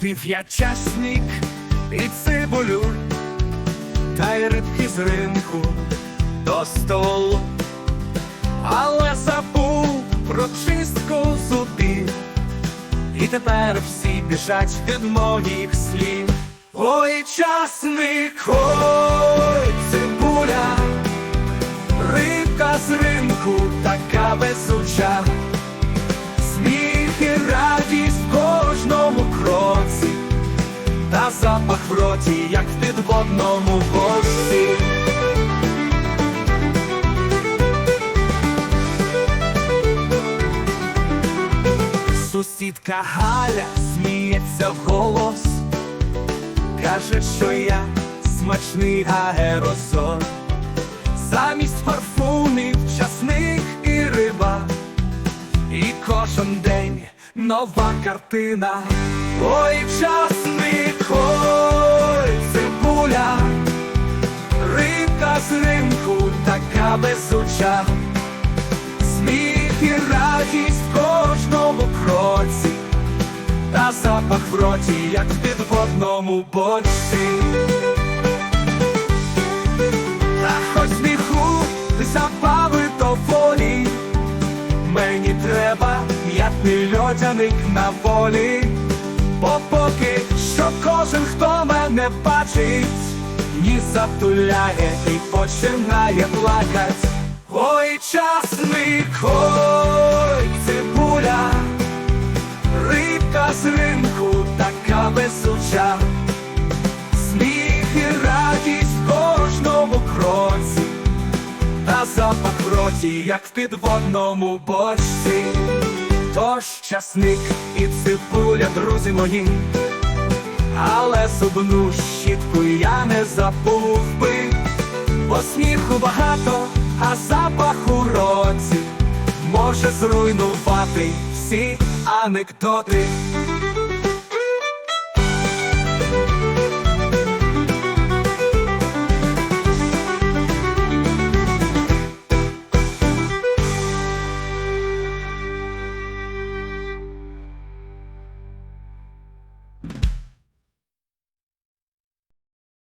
З'їв я часник і цибулю, та й рибки з ринку до столу, але забув про чистку зубів, і тепер всі біжать від моїх слів. Ой, часник, ой, цибуля, рибка з ринку така везуча. Та запах в роті, як в підводному бочці. Сусідка Галя сміється вголос, каже, що я смачний аерозоль, замість парфумів часник і риба. І кожен день нова картина. Ой, часник, ой, цибуля, рибка з ринку така везуча, сміх і радість в кожному кроці, та запах в роті, як в підводному бочці. Та хоч сміху, забави доволі. Мені треба м'ятний льодяник на волі, бо поки що кожен, хто мене бачить, ні затуляє і починає плакать. Ой, часник, ой, цибуля, рибка з ринку така везуча, сміх і радість в кожному кроці та запах в роті, як в підводному бочці. Тож часник і цибуля, друзі мої, але зубну щітку я не забув би, бо сміху багато, а запах у році. Може зруйнувати всі анекдоти.